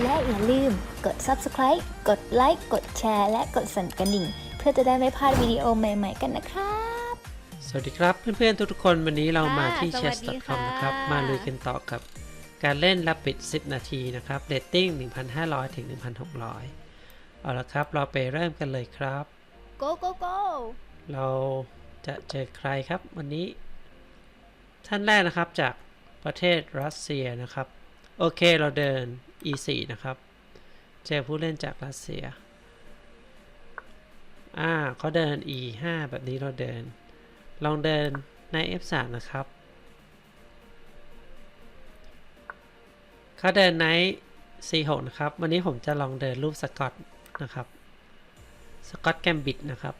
และอย่าลืมกด subscribe กดไลค์ กดแชร์ และกดสั่นกระดิ่ง เพื่อจะได้ไม่พลาดวิดีโอใหม่ ๆ กันนะครับ สวัสดีครับเพื่อนๆทุกๆคนวันนี้เรามาที่ค่ะสวัสดี chess.com ค่ะนะครับ มาลุยกันต่อกับ การเล่น Rapid 10 นาทีนะครับเรตติ้ง 1,500 ถึง 1,600 เอาละครับ เราไปเริ่มกันเลยครับ go go go เราจะเจอใครครับวันนี้ ท่านแรกนะครับจากประเทศรัสเซียนะครับ โอเคเราเดิน e4 นะครับ เจอผู้เล่นจากรัสเซีย อ่าเขาเดิน e5 แบบนี้เราเดิน ลองเดินใน f3 นะครับเขาเดินใน c6 นะครับ วันนี้ผมจะลองเดินรูปสกอตนะครับ สกอตแกมบิดนะครับ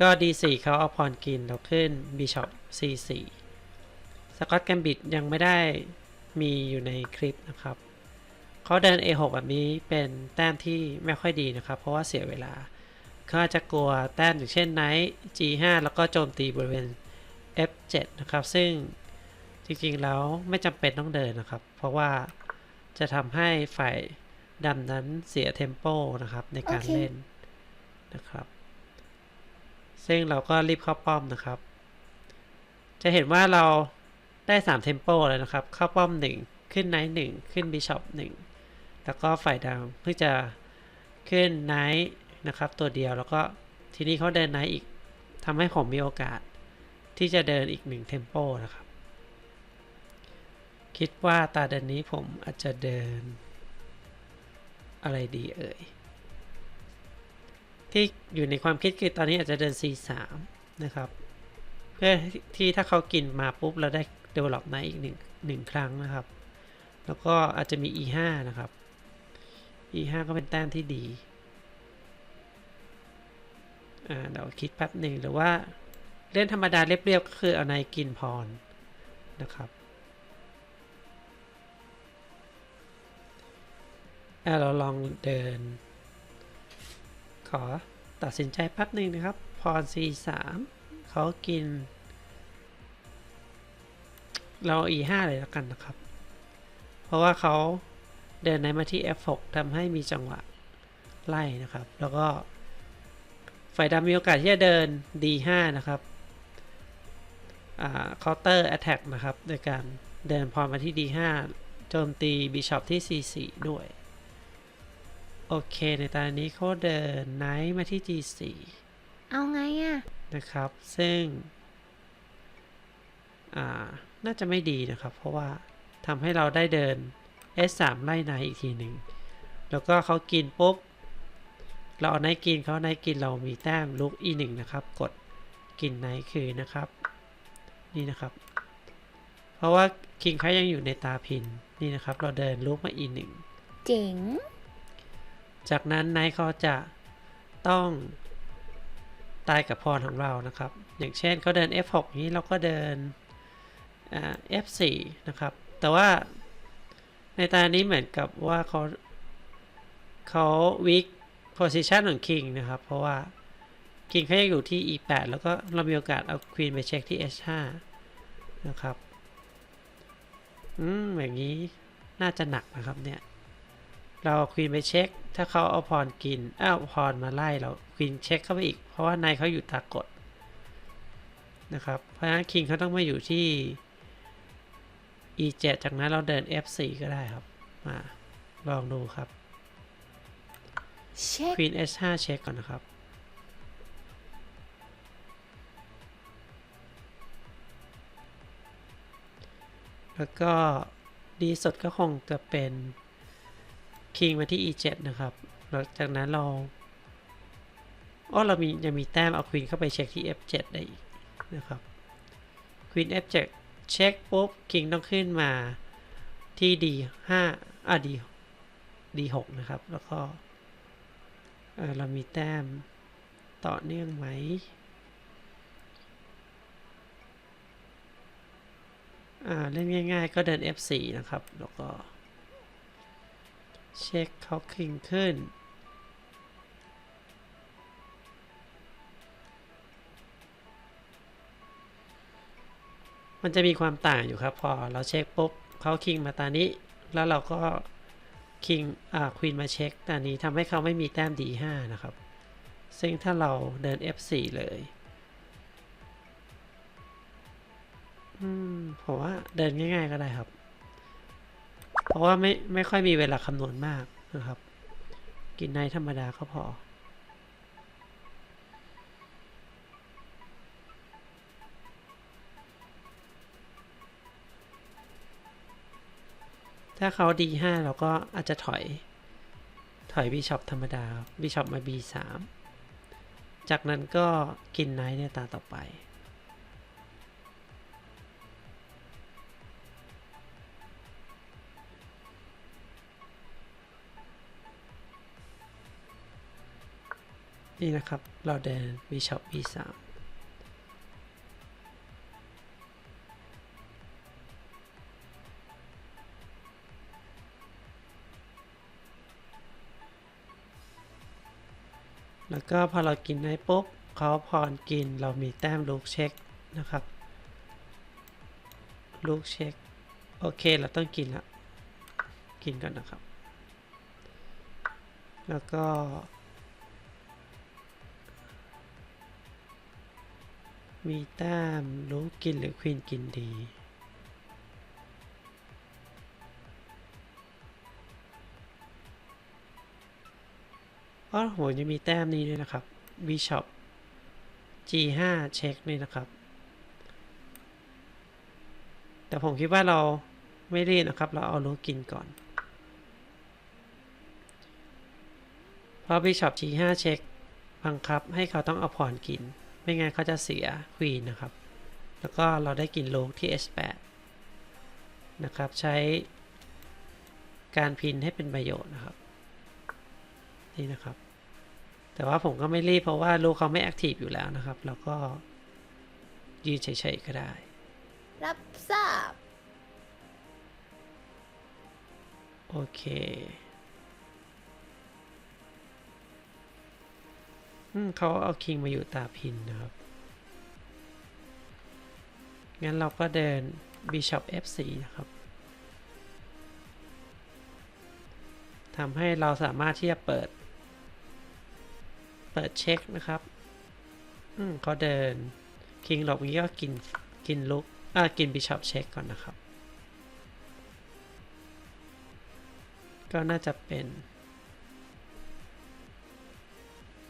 ก็ d4 เขาเอาพรกินเราขึ้น bishop c4 สกอตแกมบิดยังไม่ได้ มีอยู่ในคลิปนะครับเขาเดิน a6 แบบนี้เป็นแต้มที่ไม่ค่อยดีนะครับ เพราะว่าเสียเวลาเขาอาจจะกลัวแต้มอย่างเช่น knight g5 แล้วก็โจมตีบริเวณ f7 นะครับ ซึ่งจริงๆแล้วไม่จำเป็นต้องเดินนะครับ เพราะว่าจะทำให้ฝ่ายดำนั้นเสียเทมโปนะครับในการโอเคเล่นนะครับ ซึ่งเราก็รีบเข้าป้อมนะครับ จะเห็นว่าเรา ได้3เทมโปเลยนะครับ เข้าป้อม 1 ขึ้นไนท์1ขึ้นบิชอป1แล้วก็ฝ่ายดาวเพิ่งจะขึ้นไนท์นะครับ ตัวเดียวแล้วก็ทีนี้เขาเดินไนท์อีกทำให้ผมมีโอกาส ที่จะเดินอีก1เทมโปนะครับ คิดว่าตาเดินนี้ผมอาจจะเดิน อะไรดีเอ่ยที่อยู่ในความคิดคือตอนนี้อาจจะเดิน C3 นะครับ เพื่อที่ถ้าเขากินมาปุ๊บเราได้ develop ในอีกหนึ่งครั้งนะครับ แล้วก็อาจจะมี E5 นะครับ E5 ก็เป็นแต้มที่ดีเดี๋ยวคิดแป๊บหนึ่งหรือว่าเล่นธรรมดาเรียบๆก็คือเอาในกินพรนะครับอ่าเราลองเดิน ขอตัดสินใจแป๊บหนึ่งนะครับ พร C3 เขากิน เรา E5 เลยแล้วกันนะครับ เพราะว่าเขาเดินในมาที่ F6 ทำให้มีจังหวะไล่นะครับ แล้วก็ฝ่ายดำมีโอกาสที่จะเดิน D5 นะครับเคาน์เตอร์ attack นะครับ โดยการเดินพรมาที่ D5 โจมตี Bishop ที่ C4 ด้วย โอเค ในตอนนี้เขาเดินไนท์มาที่ G4 เอาไงอะนะครับ ซึ่ง อ่า น่าจะไม่ดีนะครับ เพราะว่าทำให้เราได้เดิน S3 ไล่ไนท์อีกทีหนึ่ง แล้วก็เขากินปุ๊บ เราเอาไนท์กินเขาไนท์กินเรามีแต้มลุก E1 นะครับ กดกินไนท์คืนนะครับ นี่นะครับ เพราะว่าคิงเขายังอยู่ในตาพิน นี่นะครับ เราเดินลุกมา E1 เจ๋ง จากนั้นไนท์เขาจะต้องตายกับพรของเรานะครับ อย่างเช่นเขาเดิน F6 นี้เราก็เดินอ่า F4 นะครับ แต่ว่าในตานี้เหมือนกับว่าเขาเขาวิกโพซิชันของ King นะครับ เพราะว่า King เขายังอยู่ที่ E8 แล้วก็เรามีโอกาสเอา Queen ไปเช็คที่ H5 นะครับ อืมอย่างนี้น่าจะหนักนะครับเนี่ย เราเอาควีนไปเช็ค ถ้าเขาเอาพรกินอ้าวพรมาไล่เราควีนเช็คเข้าไปอีก เพราะว่านายเขาอยู่ตากดนะครับ เพราะฉะนั้นคิงเขาต้องมาอยู่ที่ e7 จากนั้นเราเดิน f4 ก็ได้ครับ มาลองดูครับเช็คควีน h5 เช็คก่อนนะครับ แล้วก็ดีสุดก็คงจะเป็นคิงมาที่ e7 นะครับหลังจากนั้นเราอ๋อเรามียังมีแต้มเอาควีนเข้าไปเช็คที่ f7 ได้อีกนะครับควีน f7 เช็คปุ๊บคิงต้องขึ้นมาที่ d5 อะ d d6 นะครับ แล้วก็เออเรามีแต้มต่อเนื่องไหม อ่า เล่นง่ายๆ ก็เดิน F4 นะครับ แล้วก็ เช็คเขาคิงขึ้น มันจะมีความต่างอยู่ครับ พอเราเช็คปุ๊บเขาคิงมาตานี้ แล้วเราก็คิงอ่าควีนมาเช็คต่อันนี้ทำให้เขาไม่มีแต้ม D5 นะครับ ซึ่งถ้าเราเดิน F4 เลยอืมผมว่าเดินง่าย ๆ ก็ได้ครับ เพราะว่าไม่ไม่ค่อยมีเวลาคำนวณมากนะครับ กินในธรรมดาก็พอ ถ้าเขา D5 เราก็อาจจะถอย ถอยบิชอปธรรมดาบิชอปมา B3 จากนั้นก็กินไนท์ในตาต่อไป นี่นะครับ เราเดินบิชอป B3 ก็พอเรากินได้ปุ๊บเขาพรกินเรามีแต้มลูกเช็คนะครับลูกเช็คโอเคเราต้องกินละกินก่อนนะครับ แล้วก็ มีแต้มลูกกินหรือควีนกินดี อ๋อโหยังมีแต้มนี้ด้วยนะครับ Bishop G5 เช็คนี่นะครับ แต่ผมคิดว่าเราไม่รีบนะครับ เราเอาลูกกินก่อน เพราะ Bishop G5 เช็คบังคับให้เขาต้องเอาพรกิน ไม่งั้นเขาจะเสียควีนนะครับ แล้วก็เราได้กินลูกที่ S8 นะครับ ใช้การพินให้เป็นประโยชน์นะครับ นี่นะครับ แต่ว่าผมก็ไม่รีบเพราะว่าลูกเขาไม่แอคทีฟอยู่แล้วนะครับ แล้วก็ยืนเฉยๆก็ได้ รับทราบ โอเคอืมเขาเอาคิงมาอยู่ตาพินนะครับ งั้นเราก็เดิน Bishop F4 นะครับ ทำให้เราสามารถที่จะเปิด เปิดเช็คนะครับ อืมเขาเดิน คิงหลบนี้ก็กิน กินลุก อ่า กิน Bishop เช็คก่อนนะครับ ก็น่าจะเป็น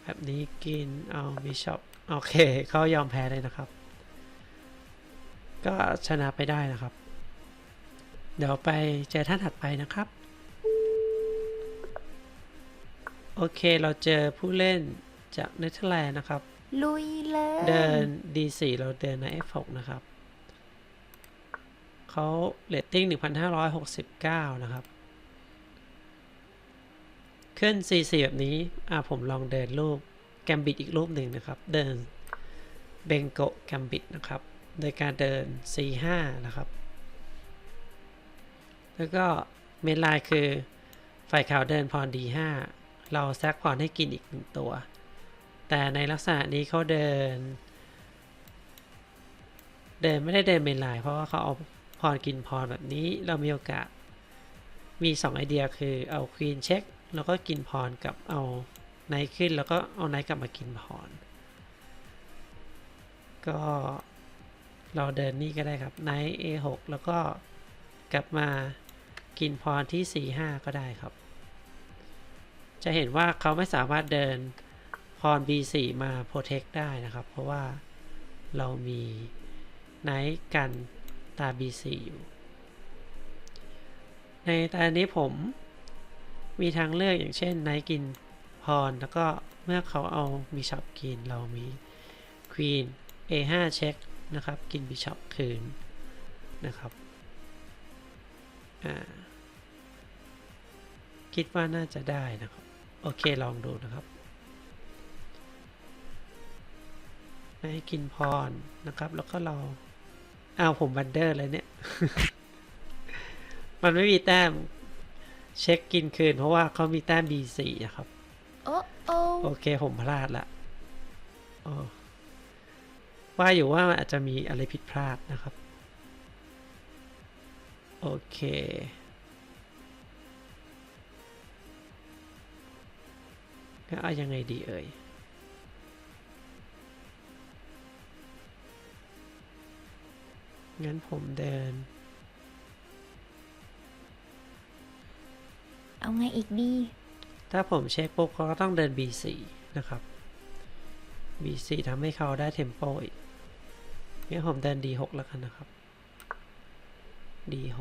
แบบนี้กิน เอาบิชอปโอเค เขายอมแพ้เลยนะครับ ก็ชนะไปได้นะครับ เดี๋ยวไปเจอท่านถัดไปนะครับ โอเค เราเจอผู้เล่น จากเนเธอร์แลนด์นะครับ ลุยเลย เดิน D4 เราเดินใน F6 นะครับเขาเรตติ้ง 1,569 นะครับ ขึ้น C4 แบบนี้ อ่าผมลองเดินรูปแกมบิดอีกรูปหนึ่งนะครับ เดินเบงโกแกมบิดนะครับ โดยการเดิน C5 นะครับ แล้วก็เมนไลน์คือฝ่ายขาวเดินพร D5 เราแซกพรให้กินอีกหนึ่งตัว แต่ในลักษณะนี้เขาเดิน เดินไม่ได้เดินเมนลน์เพราะว่าเขาเอาพรกินพรแบบนี้เรามีโอกาส มี 2 ไอเดียคือเอาควีนเช็คแล้วก็กินพรกับเอาไนท์ขึ้นแล้วก็เอาไนท์กลับมากินพร ก็เราเดินนี่ก็ได้ครับไนท์ A6 แล้วก็กลับมากินพรที่ C5 ก็ได้ครับ จะเห็นว่าเขาไม่สามารถเดิน พร B4 มาโปรเทคได้นะครับ เพราะว่าเรามีไนท์กันตา B4 อยู่ ในตอนนี้ผมมีทางเลือกอย่างเช่นไนท์กินพร แล้วก็เมื่อเขาเอาบิชอปกินเรามีควีน A5 เช็คนะครับ กินบิชอปคืนนะครับคิดว่าน่าจะได้นะครับ โอเคลองดูนะครับ ให้กินพรนะครับ แล้วก็เราอ้าวผมบันเดอร์เลยเนี่ย มันไม่มีแต้ม เช็คกินคืน เพราะว่าเขามีแต้ม B4 อะครับ โอ้โอ้โอเคผมพลาดละโอ้ว่าอยู่ว่ามันอาจจะมีอะไรผิดพลาดนะครับ โอเคก็เอายังไงดีเอ่ย งั้นผมเดิน เอาไงอีกดี ถ้าผมเช็คปุ๊บเขาก็ต้องเดิน B4 นะครับ B4 ทำให้เขาได้เทมโปอีกงั้นผมเดิน D6 แล้วกันนะครับ D6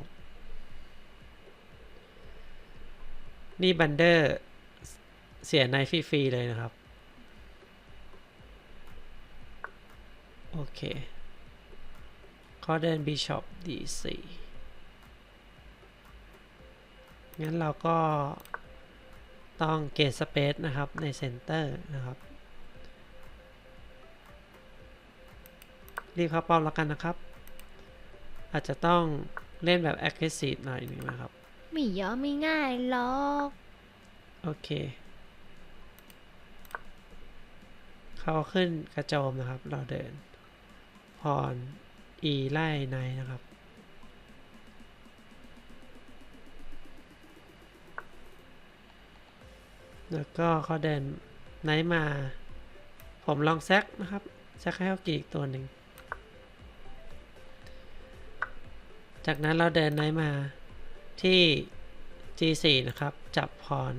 นี่บันเดอร์เสียในฟรีๆเลยนะครับ โอเค เขาเดิน Bishop D4 งั้นเราก็ต้องเกตสเปซนะครับ ในเซนเตอร์นะครับ รีบเข้าป้อมแล้วกันนะครับ อาจจะต้องเล่นแบบ aggressive หน่อยหนึงนะครับ ไม่ยอมไม่ง่ายหรอก โอเค เขาขึ้นกระโจมนะครับ เราเดิน พร E ไล่ในนะครับแล้วก็เขาเดินไนท์มา ผมลองแซกนะครับ แซกให้เขากินอีกตัวหนึ่ง จากนั้นเราเดินไนท์มาที่ G4 นะครับ จับพร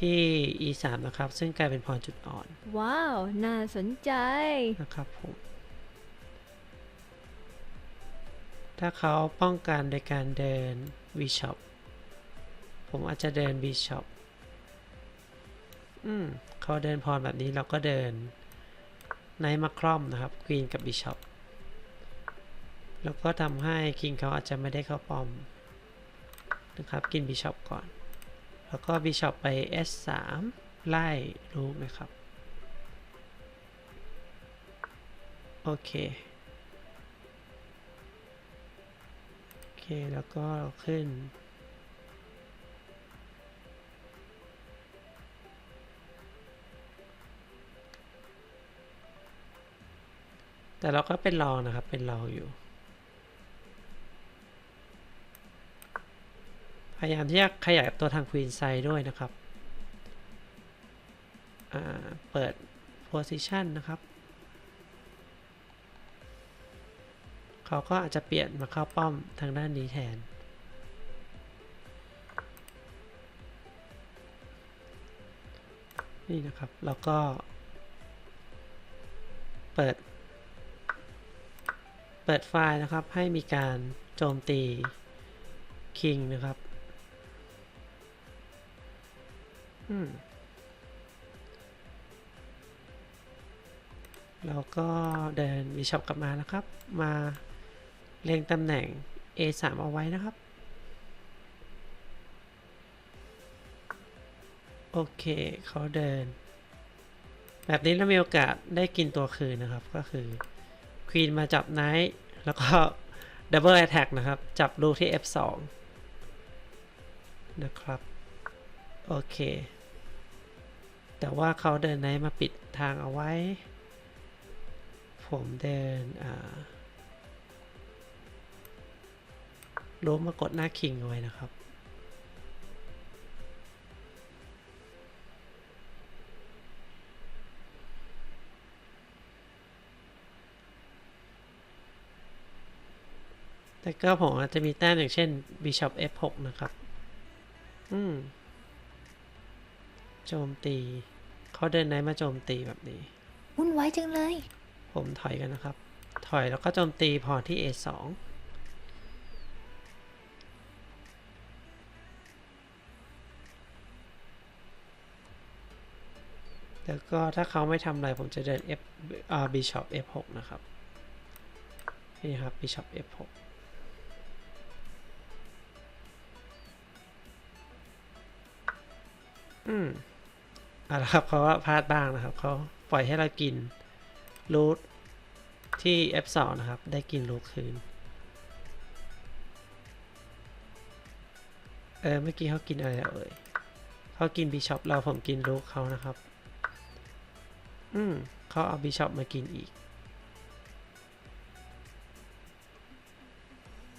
ที่ E3 นะครับ ซึ่งกลายเป็นพรจุดอ่อน ว้าว น่าสนใจ นะครับผม ถ้าเขาป้องกันโดยการเดิน Bishop ผมอาจจะเดิน Bishop อืมเขาเดินพรแบบนี้เราก็เดินไนท์มาครอมนะครับควีนกับ Bishop แล้วก็ทำให้คิงเขาอาจจะไม่ได้เข้าป้อมนะครับ กิน Bishop ก่อน แล้วก็ Bishop ไป S3 ไล่รูกนะครับ โอเค เค แล้วก็ขึ้น แต่เราก็เป็นรองนะครับ เป็นรองอยู่ พยายามที่จะขยายตัวทางควีนไซด์ด้วยนะครับ เปิด position นะครับ เขาก็อาจจะเปลี่ยนมาเข้าป้อมทางด้านนี้แทน นี่นะครับ แล้วก็ เปิด เปิดไฟล์นะครับให้มีการโจมตี King นะครับอืมแล้วก็เดินวิช็อปกลับมานะครับ มา เรียงตำแหน่ง A3 เอาไว้นะครับ โอเคเขาเดิน แบบนี้เรามีโอกาสได้กินตัวคืนนะครับ ก็คือควีนมาจับไนท์แล้วก็ดับเบิลแอ t แทกนะครับ จับลูกที่ F2 นะครับ โอเค แต่ว่าเขาเดินไนท์มาปิดทางเอาไว้ ผมเดินอ่า ล้มมากดหน้าคิงเอาไว้นะครับ แต่ก็ผมอาจจะมีแต้มอย่างเช่น Bishop F6 นะครับ อืม โจมตี เขาเดินไหนมาโจมตีแบบนี้ วุ่นวายจังเลย ผมถอยกันนะครับ ถอยแล้วก็โจมตีพอที่ A2 แล้วก็ถ้าเขาไม่ทำอะไรผมจะเดิน F อ่า Bishop F6 นะครับ นี่ครับ Bishop F6 อืมเอาละครับเขาว่าพลาดบ้างนะครับเขาปล่อยให้เรากินรูทที่ F2 นะครับ ได้กินรูทคืน เออเมื่อกี้เขากินอะไรเอ่ยเขากินบิชอปเราผมกินรูทเขานะครับ อืมเขาเอาบิชอปมากินอีก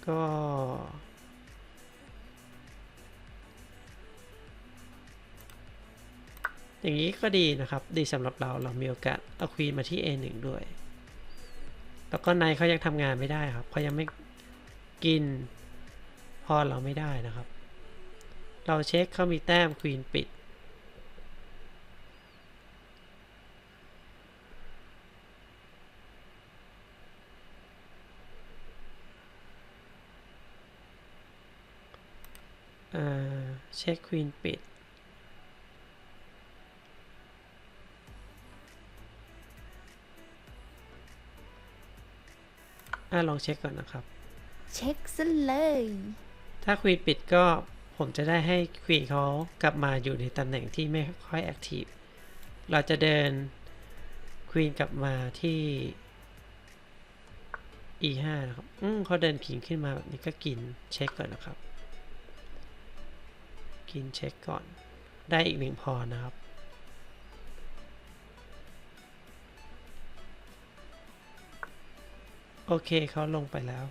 ก็ อย่างนี้ก็ดีนะครับ ดีสำหรับเราเรามีโอกาสเอาควีนมาที่ A1 ด้วย แล้วก็ไนท์เขายังทำงานไม่ได้ครับเขายังไม่กินพอเราไม่ได้นะครับ เราเช็คเขามีแต้มควีนปิด เช็คควีนปิด อ่าลองเช็คก่อนนะครับ เช็คซะเลย ถ้าควีนปิดก็ผมจะได้ให้ควีนเขากลับมาอยู่ในตำแหน่งที่ไม่ค่อยแอคทีฟ เราจะเดินควีนกลับมาที่ e5 นะครับ อืมเขาเดินขิงขึ้นมาแบบนี้ก็กินเช็คก่อนนะครับ กินเช็คก่อน ได้อีกหนึ่งพอนะครับ โอเคเขาลงไปแล้ว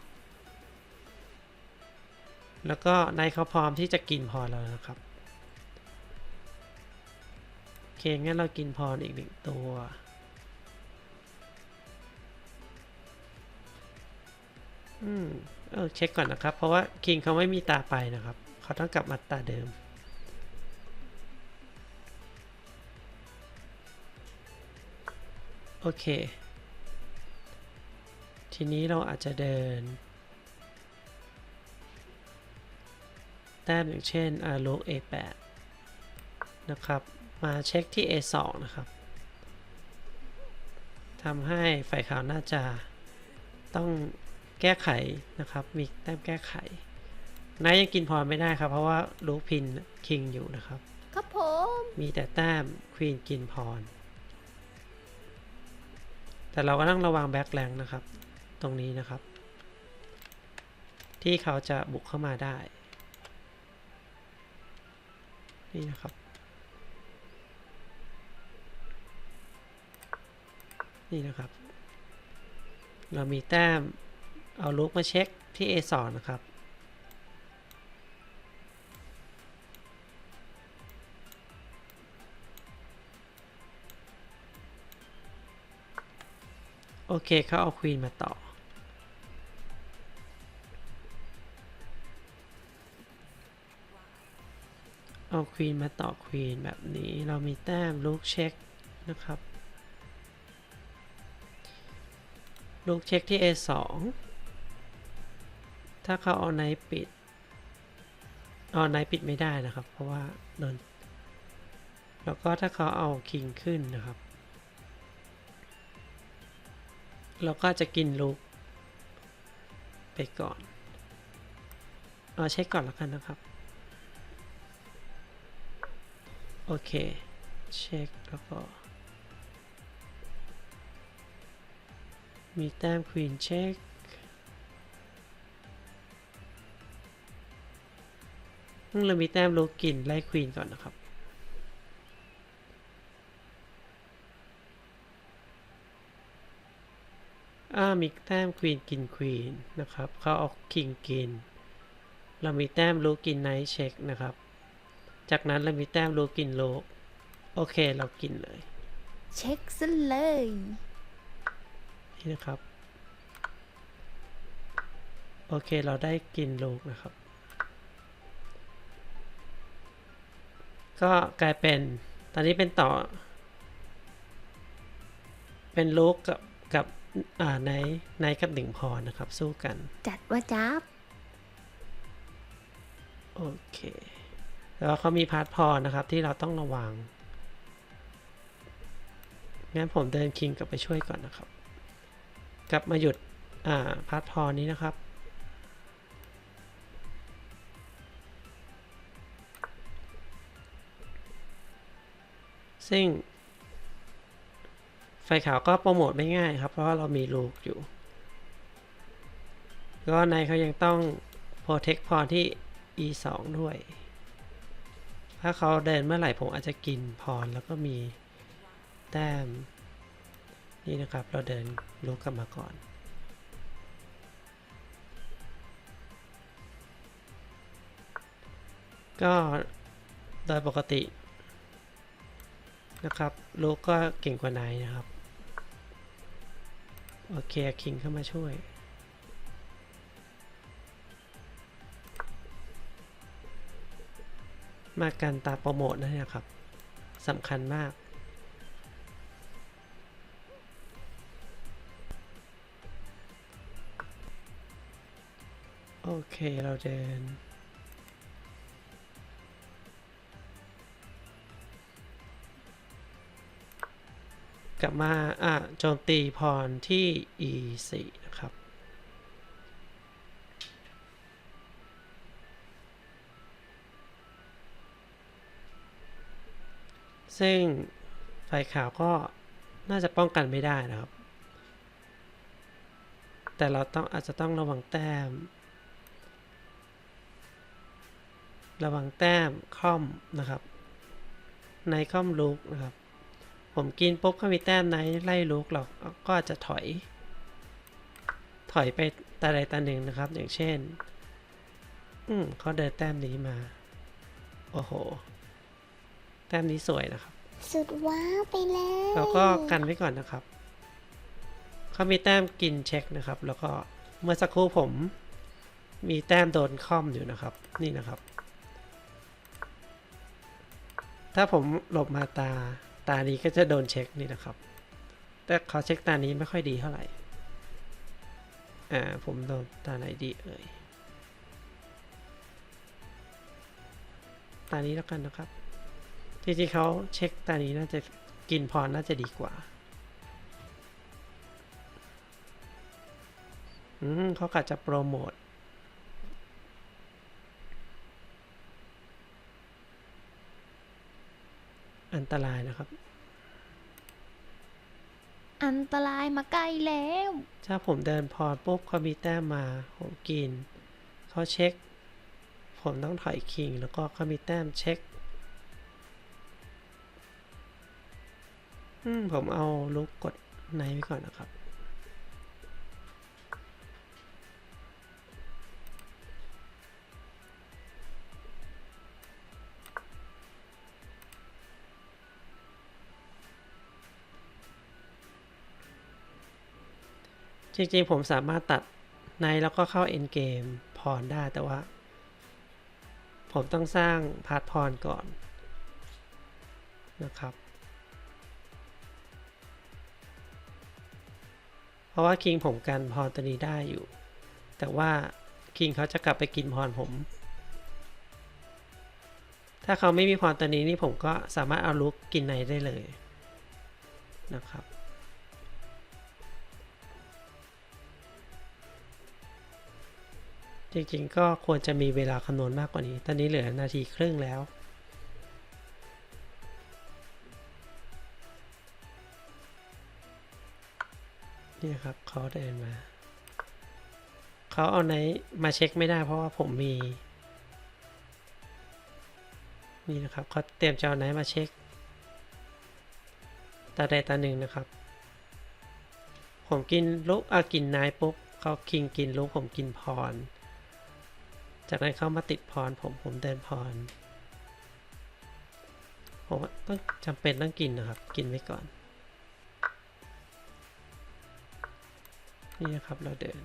แล้วก็นายเขาพร้อมที่จะกินพรแล้วนะครับ โอเค งั้นเรากินพรอีกหนึ่งตัวอืม เออเช็คก่อนนะครับ เพราะว่าคิงเขาไม่มีตาไปนะครับ เขาต้องกลับมาตาเดิม โอเค ทีนี้เราอาจจะเดิน แต้มอย่างเช่นอาลูก A8 นะครับ มาเช็คที่ A2 นะครับทำให้ฝ่ายขาวน่าจะต้องแก้ไขนะครับ มีแต้มแก้ไขนายยังกินพรไม่ได้ครับ เพราะว่าลูกพินคิงอยู่นะครับ ครับผม มีแต่แต้มควีนกินพร แต่เราก็ต้องระวังแบ็คแรงนะครับ ตรงนี้นะครับ ที่เขาจะบุกเข้ามาได้ นี่นะครับ นี่นะครับ เรามีแต้มเอาลูกมาเช็คที่ A2 นะครับ เคเขาเอาควีนมาต่อ เอาควีนมาต่อควีนแบบนี้เรามีแต้มลูกเช็คนะครับ ลูกเช็คที่ A2 ถ้าเขาเอาไนท์ปิด เอาไนท์ปิดไม่ได้นะครับ เพราะว่าโดนแล้วก็ถ้าเขาเอาคิงขึ้นนะครับ เราก็จะกินลูกไปก่อนเอาเช็คก่อนแล้วกันนะครับ โอเค เช็คแล้วก็ มีแต้มควีนเช็คเรามีแต้มลูกกินไล่ควีนก่อนนะครับ อ่ามีแต้มควีนกินควีนนะครับ เขาเอาคิงกิน เรามีแต้มลูกกินไนท์เช็คนะครับ จากนั้นเรามีแต้มลูกกินโลกโอเคเรากินเลย เช็คซะเลย นี่นะครับ โอเคเราได้กินลูกนะครับ ก็กลายเป็นตอนนี้เป็นต่อ เป็นลูกกับกับ อ่าไนท์ไนท์กับหนึ่งพรนะครับ สู้กัน จัดว่าจับโอเค แล้วเขามีพาร์ทพอนะครับที่เราต้องระวัง งั้นผมเดินคิงกลับไปช่วยก่อนนะครับ กลับมาหยุด อ่า พาร์ทพอนี้นะครับ ซึ่ง ไฟขาวก็โปรโมทไม่ง่ายครับ เพราะว่าเรามีลูกอยู่ ก็ในเขายังต้อง protect พรที่ e 2ด้วย ถ้าเขาเดินเมื่อไหร่ผมอาจจะกินพรแล้วก็มีแต้ม นี่นะครับ เราเดินลุกกลับมาก่อนก็โดยปกตินะครับลูกก็เก่งกว่านายนะครับ โอเคคิงเข้ามาช่วย มากันตาโปรโมทนะเนี่ยครับสำคัญมาก โอเคเราเดิน ลับมาอะโจมตีพรที่ e 4 นะครับ ซึ่งไฟขาวก็น่าจะป้องกันไม่ได้นะครับ แต่เราต้องอาจจะต้องระวังแต้ม ระวังแต้มค่อมนะครับ ในค่อมลุกนะครับ ผมกินปุ๊บก็มีแต้มไนท์ไล่ลุกเราก็จะถอย ถอยไปตาใดตาหนึ่งนะครับ อย่างเช่น อืมเขาเดินแต้มนี้มา โอ้โห แต้มนี้สวยนะครับ สุดว้าวไปเลยเราก็กันไว้ก่อนนะครับเขามีแต้มกินเช็คนะครับ แล้วก็เมื่อสักครู่ผม มีแต้มโดนค่อมอยู่นะครับ นี่นะครับ ถ้าผมหลบมาตา ตานี้ก็จะโดนเช็คนี่นะครับ แต่เขาเช็คตานี้ไม่ค่อยดีเท่าไหร่ อ่า ผมโดนตาไหนดีเอ่ย ตานี้แล้วกันนะครับ จริงๆเขาเช็คตานี้น่าจะกินพรน่าจะดีกว่า อืมเขากะจะโปรโมท นตรายนะครับ อันตรายมาใกล้แล้ว ถ้าผมเดินพรปุ๊บเขามีแต้มมา ผมกิน เขาเช็ค ผมต้องถอยคิง แล้วก็เขามีแต้มเช็ค อืม ผมเอาลูกกดในไว้ก่อนนะครับ จริงๆผมสามารถตัดในแล้วก็เข้าเอ็นเกมพรได้แต่ว่า ผมต้องสร้างพาร์ทพรก่อนนะครับ เพราะว่าคิงผมกันพรตัวนี้ได้อยู่ แต่ว่าคิงเขาจะกลับไปกินพรผม ถ้าเขาไม่มีพรตัวนี้นี่ผมก็สามารถเอาลุกกินในได้เลยนะครับ จริงๆ ก็ควรจะมีเวลาคำนวณมากกว่านี้ ตอนนี้เหลือนาทีครึ่งแล้ว นี่ครับเขาเดินมา เขาเอาไหนมาเช็คไม่ได้เพราะว่าผมมี นี่นะครับเขาเตรียมจะเอาไหนมาเช็คตาใดตาหนึ่งนะครับ ผมกินลูกอากินนายปุ๊บเขาคิงกินลูกผมกินพร จากนั้นเข้ามาติดพรผมผมเดินพร ผมต้องจำเป็นต้องกินนะครับ กินไว้ก่อน นี่นะครับเราเดิน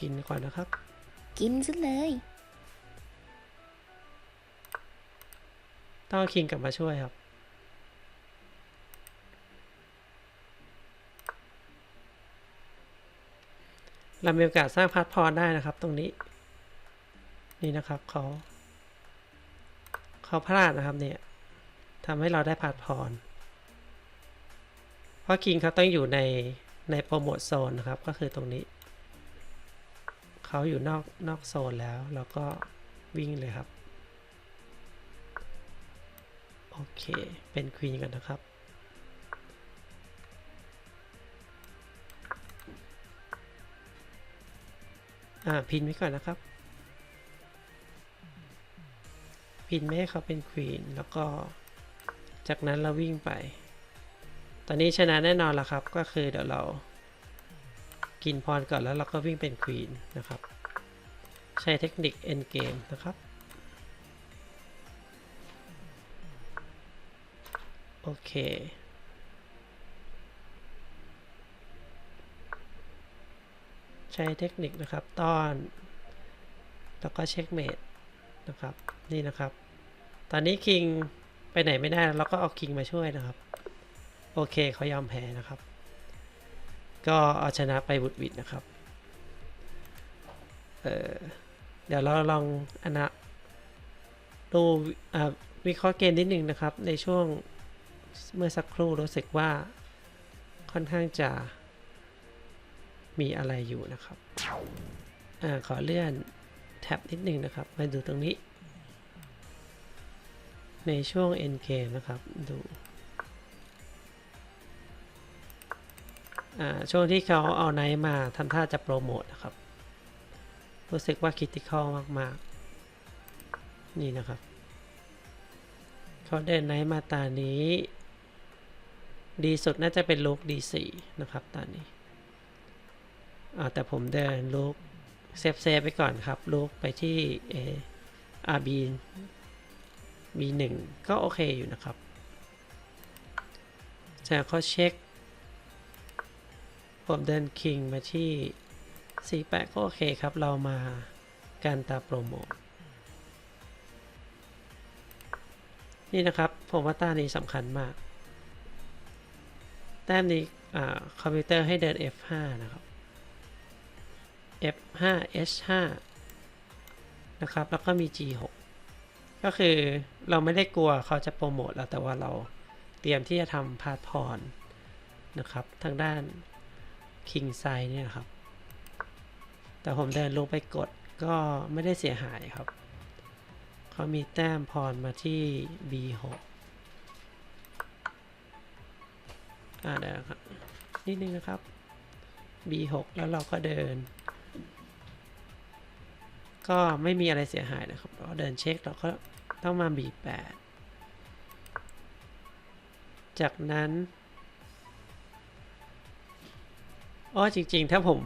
กินก่อนนะครับ กินซะเลย ต้องเอาคิงกลับมาช่วยครับ เรามีโอกาสสร้างพาร์ทพรได้นะครับ ตรงนี้ นี่นะครับเขาเขาพลาดนะครับเนี่ยทำให้เราได้พาร์ทพรเพราะคิงเขาต้องอยู่ในในโปรโมทโซนนะครับ ก็คือตรงนี้ เขาอยู่นอกนอกโซนแล้วแล้วก็วิ่งเลยครับ เค เป็นควีนกันนะครับ อ่า พินไว้ก่อนนะครับ พินไม่ให้เขาเป็นควีน แล้วก็ จากนั้นเราวิ่งไป ตอนนี้ชนะแน่นอนแล้วครับ ก็คือเดี๋ยวเรา กินพรก่อนแล้วเราก็วิ่งเป็นควีนนะครับ ใช้เทคนิค end game นะครับ เคใช้เทคนิคนะครับต้อน แล้วก็เช็คเมดนะครับนี่นะครับ ตอนนี้คิงไปไหนไม่ได้เราก็เอาคิงมาช่วยนะครับ โอเคเขายอมแพ้นะครับ ก็เอาชนะไปบุดวิดนะครับเเดี๋ยวเราลองอนะดูวิเคราะห์เกมนิดนึงนะครับในช่วง เมื่อสักครู่รู้สึกว่าค่อนข้างจะมีอะไรอยู่นะครับอ่าขอเลื่อนแท็บนิดนึงนะครับ มาดูตรงนี้ ในช่วง end game นะครับดูอ่าช่วงที่เขาเอาไนท์มาทำท่าจะโปรโมทนะครับ รู้สึกว่าคิติคอลมาก ๆ นี่นะครับ เขาเดินไนท์มาตานี้ ดีสุดน่าจะเป็นลูก D4 นะครับตอนนี้อ่าแต่ผมเดินลูกเซฟเซฟไปก่อนครับ ลูกไปที่ A RB B1 ก็โอเคอยู่นะครับจะเขาเช็ค ผมเดินคิงมาที่48ก็โอเคครับ เรามาการตาโปรโมทนี่นะครับ ผมว่าตานี้สำคัญมาก แต้มนี้คอมพิวเตอร์ให้เดิน F5 นะครับ F5 H5 นะครับ แล้วก็มี G6 ก็คือเราไม่ได้กลัวเขาจะโปรโมทแล้วแต่ว่าเราเตรียมที่จะทำพาร์ทพรนะครับ ทางด้านคิงไซเนี่ยนะครับ แต่ผมเดินลงไปกดก็ไม่ได้เสียหายครับ เขามีแต้มพรมาที่ B6 อ่าเดี๋ยวนะครับนิดนึงนะครับ B6 แล้วเราก็เดิน ก็ไม่มีอะไรเสียหายนะครับ เราเดินเช็คเราก็ต้องมา B8 จากนั้นอ๋อจริงๆ ถ้าผม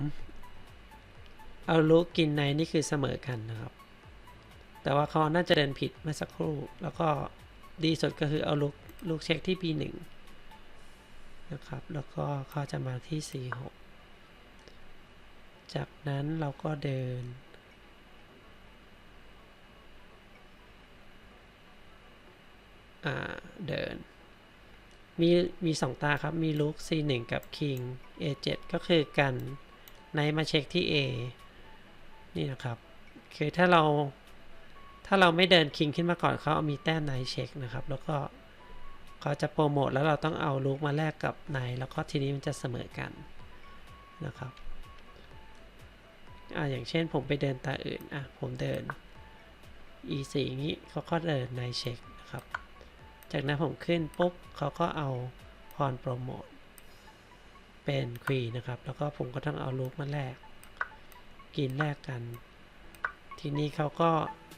เอาลูกกินในนี่คือเสมอกันนะครับ แต่ว่าเขาน่าจะเดินผิดเมื่อสักครู่ แล้วก็ดีสุดก็คือเอาลูกลูกเช็คที่ B1 นะครับ แล้วก็เขาจะมาที่ C6 จากนั้นเราก็เดิน อ่า เดิน มี มีสองตาครับ มีลุก C1 กับ King A7 ก็คือกันไนมาเช็คที่ A นี่นะครับ คือถ้าเราถ้าเราไม่เดิน King ขึ้นมาก่อนเขาเอามีแต้มไนเช็คนะครับ แล้วก็ เขาจะโปรโมทแล้วเราต้องเอาลุกมาแลกกับไนแล้วก็ทีนี้มันจะเสมอกันนะครับอ่าอย่างเช่นผมไปเดินตาอื่นอะผมเดิน E4 อย่างนี้เขาก็เดินไนเช็คนะครับ จากนั้นผมขึ้นปุ๊บเขาก็เอาพรโปรโมทเป็นควีนะครับ แล้วก็ผมก็ต้องเอาลูกมาแลกกินแลกกัน ทีนี้เขาก็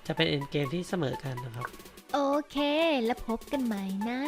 จะเป็นเอ็นเกมที่เสมอกันนะครับ โอเค แล้วพบกันใหม่นะ